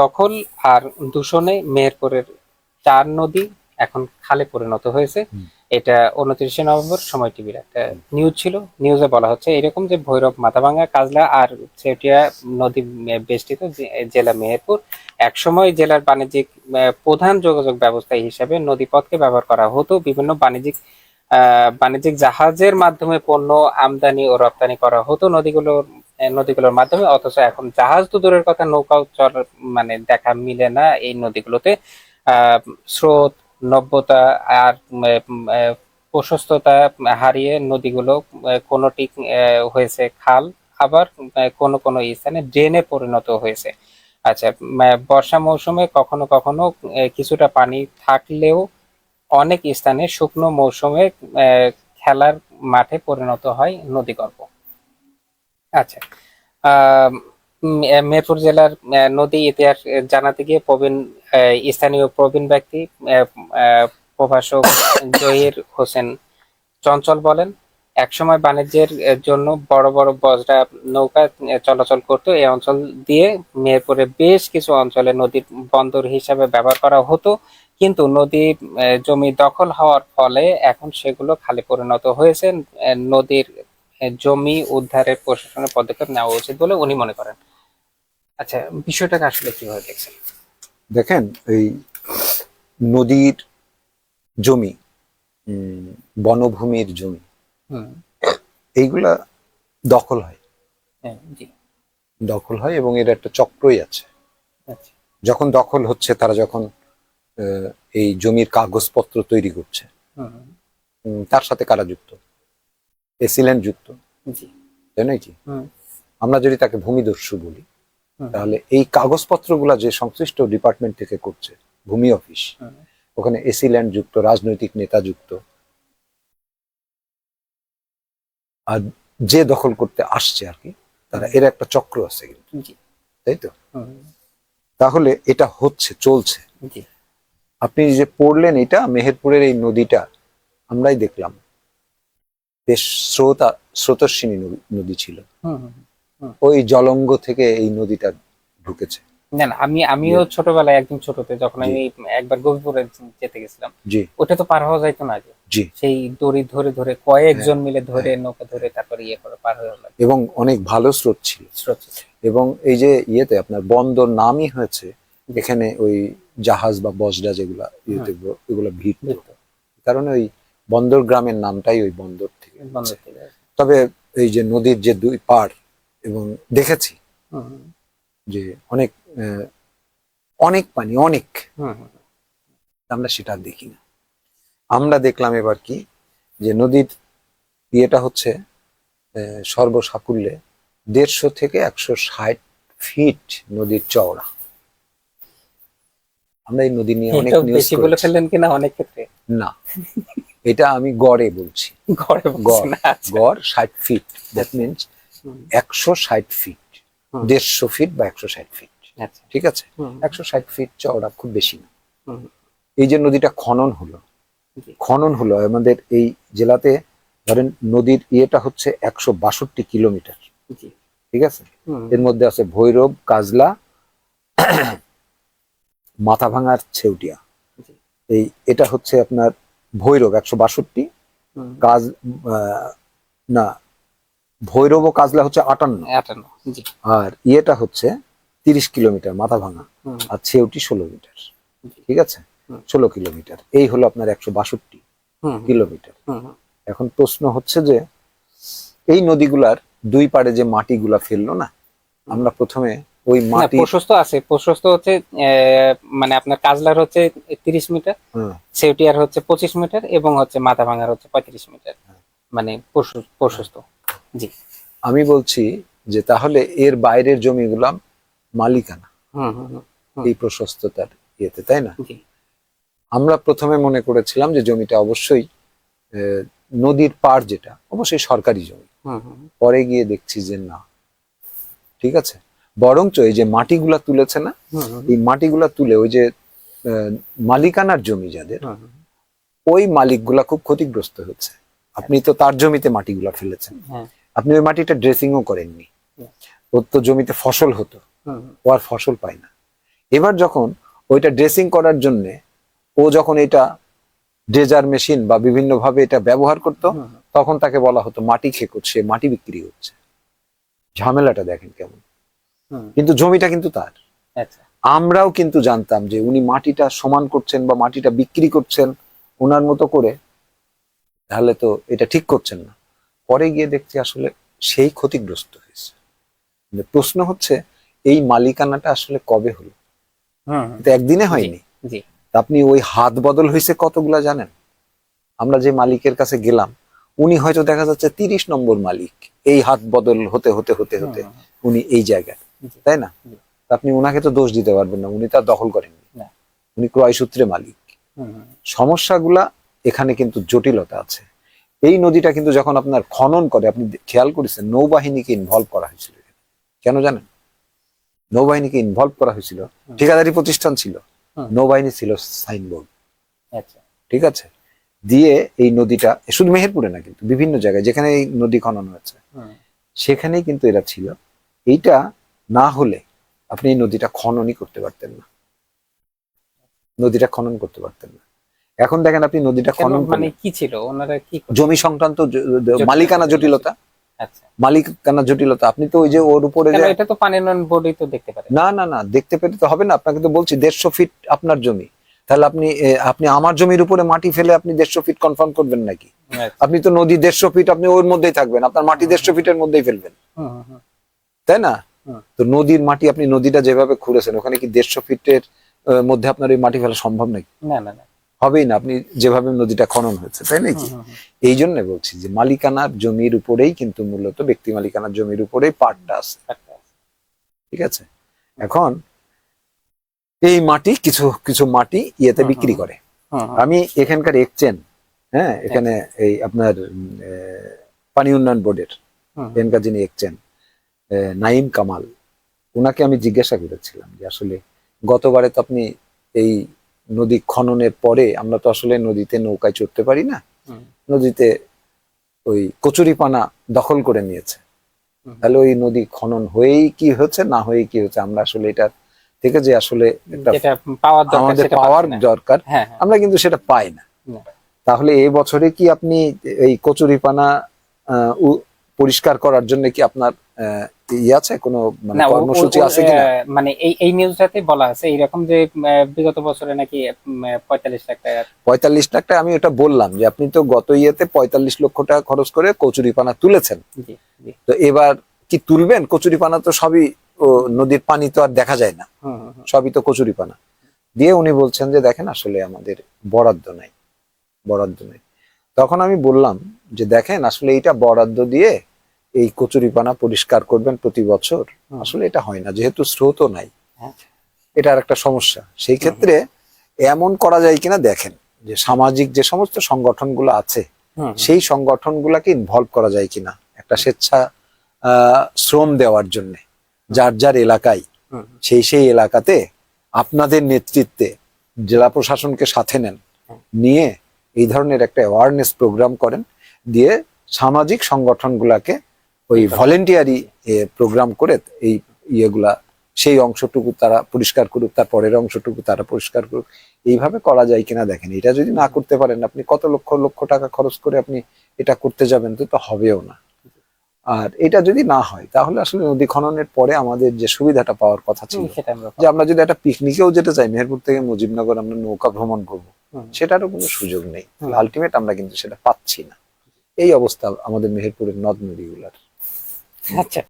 দখল আর দূষণে মেহেরপুরের চার নদী এখন খালে পরিণত হয়েছে। এটা উনত্রিশে নভেম্বর সময় টিভির একটা নিউজ ছিল। নিউজে বলা হচ্ছে এরকম যে ভৈরব মাথাভাঙ্গা কাজলা আর চেটিয়া নদী বেষ্টিত জেলা মেহেরপুর একসময় জেলার বাণিজ্যিক প্রধান যোগাযোগ ব্যবস্থা হিসেবে নদীপথকে ব্যবহার করা হতো। বিভিন্ন বাণিজ্যিক আহ, বাণিজ্যিক জাহাজের মাধ্যমে পণ্য আমদানি ও রপ্তানি করা হতো। নদীগুলোর নদীগুলোর মাধ্যমে, অথচ এখন জাহাজ তো দূরের কথা, নৌকাও চল মানে দেখা মিলে না এই নদীগুলোতে। স্রোত, নব্যতা আর প্রশস্ততা হারিয়ে নদীগুলো কোনোটি হয়েছে খাল, আবার কোনো কোনো স্থানে ড্রেনে পরিণত হয়েছে। আচ্ছা বর্ষা মৌসুমে কখনো কখনো কিছুটা পানি থাকলেও অনেক স্থানে শুকনো মৌসুমে খেলার মাঠে পরিণত হয় নদীগর্ভ। আচ্ছা। উম, জেলার নদী ইতিহাস জানাতে গিয়ে প্রবীণ স্থানীয় প্রবীণ ব্যক্তি প্রভাষক জহির হোসেন চঞ্চল বলেন একসময় বাণিজ্যের জন্য বড় বড় বজরা নৌকা চলাচল করত। এই অঞ্চল দিয়ে মেহেরপুরে বেশ কিছু অঞ্চলে নদীর বন্দর হিসাবে ব্যবহার করা হতো। কিন্তু নদী জমি দখল হওয়ার ফলে এখন সেগুলো খালি পরিণত হয়েছে। নদীর জমি উদ্ধারের প্রশাসনের পদক্ষেপ নেওয়া উচিত বলে উনি মনে করেন। আচ্ছা বিষয়টাকে আসলে কীভাবে দেখছেন? দেখেন এই নদীর জমি বনভূমির জমি এইগুলা দখল হয়। হ্যাঁ দখল হয় এবং এর একটা চক্রই আছে। আচ্ছা। যখন দখল হচ্ছে তারা যখন এই জমির কাগজপত্র তৈরি করছে তার সাথে কারা যুক্ত? এসিল্যান্ড যুক্ত জি। তাই নয় কি? আমরা যদি তাকে ভূমিদস্যু বলি তাহলে এই কাগজপত্রগুলা যে সংশ্লিষ্ট ডিপার্টমেন্ট থেকে করছে ভূমি অফিস। ওখানে এসিল্যান্ড যুক্ত রাজনৈতিক নেতা যুক্ত আর যে দখল করতে আসছে আর কি তারা এর একটা চক্র আছে কিন্তু। তাই তো? তাহলে এটা হচ্ছে চলছে। আপনি যে পড়লেন এটা মেহেরপুরের এই নদীটা আমরাই দেখলাম। বেশ স্রোতা স্রোতস্বিনী নদী- ছিল। ওই জলঙ্গ থেকে এই নদীটা ঢুকেছে। না না আমি আমিও ছোটবেলায় একদম ছোটতে যখন আমি একবার গভীরপুরে যেতে গেছিলাম ওটা তো পার হওয়া যাইতো না আগে। সেই দড়ি ধরে ধরে কয়েকজন মিলে ধরে নৌকা ধরে তারপরে ইয়ে করে পার হয়ে গেল এবং অনেক ভালো স্রোত ছিল। স্রোত এবং এই যে ইয়েতে আপনার বন্দর নামই হয়েছে এখানে ওই জাহাজ বা বজরা যেগুলা এগুলো ভিড় কারণ ওই বন্দর গ্রামের নামটাই ওই বন্দর থেকে। তবে এই যে নদীর যে দুই পার এবং দেখেছি যে অনেক অনেক পানি অনেক। আমরা সেটা দেখি না। আমরা দেখলাম এবার কি যে নদীর ইয়েটা হচ্ছে সর্বসাকুল্যে দেড়শো থেকে একশো ষাট ফিট নদীর চওড়া। আমরা এই নদী নিয়ে অনেক নিউজ বলে ফেললেন কিনা অনেক ক্ষেত্রে? না। এটা আমি গড়ে বলছি। গড় বলছেন আচ্ছা। গড় ষাট ফিট দ্যাট মিনস একশো ষাট ফিট দেড়শো ফিট বা একশো ষাট ফিট আচ্ছা। ঠিক আছে? একশো ষাট ফিট চওড়া খুব বেশি না। এই যে নদীটা খনন হলো খনন হলো আমাদের এই জেলাতে ধরেন নদীর ইয়েটা হচ্ছে একশো বাষট্টি কিলোমিটার ঠিক আছে? এর মধ্যে আছে ভৈরব কাজলা মাথাভাঙার ছেউটিয়া। এই এটা হচ্ছে আপনার ভৈরব একশো বাষট্টি। কাজ না ভৈরব ও কাজলা হচ্ছে আটান্ন। আর ইয়েটা হচ্ছে তিরিশ কিলোমিটার মাথা ভাঙা। আর ছেউটি ষোলো মিটার ঠিক আছে? ষোলো কিলোমিটার এই হলো আপনার একশো বাষট্টি কিলোমিটার। এখন প্রশ্ন হচ্ছে যে এই নদীগুলার দুই পাড়ে যে মাটিগুলা ফেলল না আমরা প্রথমে ওই মাটি প্রশস্ত আছে। প্রশস্ত হচ্ছে মানে আপনার কাজলার হচ্ছে তিরিশ মিটার হ্যাঁ, সেউটিয়ার হচ্ছে পঁচিশ মিটার এবং হচ্ছে মাথা ভাঙার হচ্ছে পঁয়ত্রিশ মিটার। মানে প্রশস্ত- জি। আমি বলছি যে তাহলে এর বাইরের জমিগুলা মালিকানা। এই প্রশস্ততার ইয়েতে তাই না? আমরা প্রথমে মনে করেছিলাম যে জমিটা অবশ্যই নদীর পাড় যেটা অবশ্যই সরকারি জমি। পরে গিয়ে দেখছি যে না। ঠিক আছে? বরঞ্চ এই যে মাটিগুলা তুলেছে না এই মাটিগুলা তুলে ওই যে মালিকানার জমি যাদের ওই মালিকগুলা খুব ক্ষতিগ্রস্ত হচ্ছে। আপনি তো তার জমিতে মাটিগুলা ফেলেছেন। হ্যাঁ। আপনি ওই মাটিটা ড্রেসিংও করেননি। ওর তো জমিতে ফসল হতো। ও আর ফসল পায় না। এবার যখন ওইটা ড্রেসিং করার জন্য ও যখন এটা ড্রেজার মেশিন বা বিভিন্ন ভাবে এটা ব্যবহার করতো তখন তাকে বলা হতো মাটি খেয়ে করছে মাটি বিক্রি হচ্ছে। ঝামেলাটা দেখেন কেমন। কিন্তু জমিটা কিন্তু তার। আচ্ছা। আমরাও কিন্তু জানতাম যে উনি মাটিটা সমান করছেন বা মাটিটা বিক্রি করছেন ওনার মতো করে তাহলে তো এটা ঠিক করছেন না। পরে গিয়ে দেখছি আসলে সেই ক্ষতিগ্রস্ত হয়েছে। প্রশ্ন হচ্ছে এই মালিকানাটা আসলে কবে হলো? একদিনে হয়নি। আপনি ওই হাত বদল হয়েছে কতগুলা জানেন? আমরা যে মালিকের কাছে গেলাম উনি হয়তো দেখা যাচ্ছে তিরিশ নম্বর মালিক। এই হাত বদল হতে হতে হতে হতে উনি এই জায়গায়। তাই না? আপনি ওনাকে তো দোষ দিতে পারবেন না উনি তার দখল করেননি। উনি ক্রয় সূত্রে মালিক। সমস্যাগুলা এখানে কিন্তু জটিলতা আছে। এই নদীটা কিন্তু যখন আপনার খনন করে আপনি খেয়াল করেছেন নৌবাহিনীকে ইনভলভ করা হয়েছিল। কেন জানেন? নৌবাহিনীকে ইনভলভ করা হয়েছিল। ঠিকাদারি প্রতিষ্ঠান ছিল। নৌবাহিনী ছিল সাইনবোর্ড। আচ্ছা। ঠিক আছে? দিয়ে এই নদীটা শুধু মেহেরপুরে না কিন্তু বিভিন্ন জায়গায় যেখানে এই নদী খনন হয়েছে সেখানেই কিন্তু এরা ছিল। এইটা না হলে আপনি এই নদীটা খননই করতে পারতেন না। নদীটা খনন করতে পারতেন না। এখন দেখেন আপনি নদীটা খনন মানে কি ছিল? ওনারা কি জমি সংক্রান্ত মালিকানা জটিলতা। আচ্ছা। মালিকানা জটিলতা। আপনি তো ওই যে ওর উপরে এটা তো পানি বোর্ডই তো দেখতে পারে। না না না দেখতে পেতে তো হবে না। আপনাকে তো বলছি দেড়শো ফিট আপনার জমি। তাহলে আপনি আপনি আমার জমির উপরে মাটি ফেলে আপনি দেড়শো ফিট কনফার্ম করবেন নাকি? আচ্ছা, আপনি তো নদী দেড়শো ফিট আপনি ওর মধ্যেই থাকবেন। আপনার মাটি দেড়শো ফিটের মধ্যেই ফেলবেন। তাই না। তো নদীর মাটি আপনি নদীটা যেভাবে খুঁড়েছেন ওখানে কি দেড়শো ফিটের মধ্যে আপনার ওই মাটি ফেলা সম্ভব নাকি? না না না। হবেই না আপনি যেভাবে নদীটা খনন হয়েছে তাই নাকি? এই জন্য বলছি যে মালিকানার জমির উপরেই কিন্তু মূলত ব্যক্তি মালিকানার জমির উপরেই পাটটা আছে। ঠিক আছে? এখন এই মাটি কিছু কিছু মাটি ইয়েতে বিক্রি করে। আমি এখানকার এক্সচেঞ্জ হ্যাঁ এখানে এই আপনার পানি উন্নয়ন বোর্ডের এখানকার যিনি এক্সচেঞ্জ নাইম কামাল ওনাকে আমি জিজ্ঞাসা করেছিলাম যে আসলে গতবারে তো আপনি এই নদী খননের পরে আমরা তো আসলে নদীতে নৌকায় চড়তে পারি না নদীতে ওই কচুরিপানা দখল করে নিয়েছে। তাহলে ওই নদী খনন হয়েই কি হচ্ছে না হয়েই কি হচ্ছে? আমরা আসলে এটা থেকে যে আসলে পাওয়ার দরকার আমাদের পাওয়ার দরকার হ্যাঁ হ্যাঁ। আমরা কিন্তু সেটা পাই না। তাহলে এই বছরে কি আপনি এই কচুরিপানা আহ, পরিষ্কার করার জন্য কি আপনার আহ, ইয়ে আছে? কোনো মানে কর্মসূচি আছে কিনা? মানে এই এই নিউজটাতে বলা আছে এইরকম যে বিগত বছরে নাকি পঁয়তাল্লিশ লাখ টাকা পঁয়তাল্লিশ লাখ টাকা আমি ওটা বললাম যে আপনি তো গত ইয়েতে পঁয়তাল্লিশ লক্ষ টাকা খরচ করে কচুরিপানা তুলেছেন। তো এবার কি তুলবেন? কচুরিপানা তো সবই ও, নদীর পানি তো আর দেখা যায় না। সবই তো কচুরিপানা। দিয়ে উনি বলছেন যে দেখেন আসলে আমাদের বরাদ্দ নাই। বরাদ্দ নেই। তখন আমি বললাম যে দেখেন আসলে এইটা বরাদ্দ দিয়ে এই কচুরিপানা পরিষ্কার করবেন প্রতি বছর। আসলে এটা হয় না যেহেতু স্রোতও নাই। হ্যাঁ। এটা আর একটা সমস্যা। সেই ক্ষেত্রে এমন করা যায় কিনা দেখেন যে সামাজিক যে সমস্ত সংগঠনগুলো আছে সেই সংগঠনগুলোকে ইনভলভ করা যায় কিনা? একটা স্বেচ্ছা শ্রম দেওয়ার জন্য। যার যার এলাকায় সেই সেই এলাকাতে আপনাদের নেতৃত্বে জেলা প্রশাসনকে সাথে নেন নিয়ে এই ধরনের একটা অ্যাওয়ারনেস প্রোগ্রাম করেন দিয়ে সামাজিক সংগঠনগুলাকে ওই ভলেন্টিয়ারি প্রোগ্রাম করে এই ইয়েগুলা সেই অংশটুকু তারা পরিষ্কার করুক তার পরের অংশটুকু তারা পরিষ্কার করুক এইভাবে করা যায় কিনা দেখেন। এটা যদি না করতে পারেন আপনি কত লক্ষ লক্ষ টাকা খরচ করে আপনি এটা করতে যাবেন তো হবেও না। আর এটা যদি না হয় তাহলে আসলে নদী খননের পরে আমাদের যে সুবিধাটা পাওয়ার কথা ছিল যে আমরা যদি একটা পিকনিকেও যেতে চাই মেহেরপুর থেকে মুজিবনগর আমরা নৌকা ভ্রমণ করব সেটারও কোনো সুযোগ নেই। আলটিমেট আমরা কিন্তু সেটা পাচ্ছি না। এই অবস্থা আমাদের মেহেরপুরের নদ নদীগুলার। আচ্ছা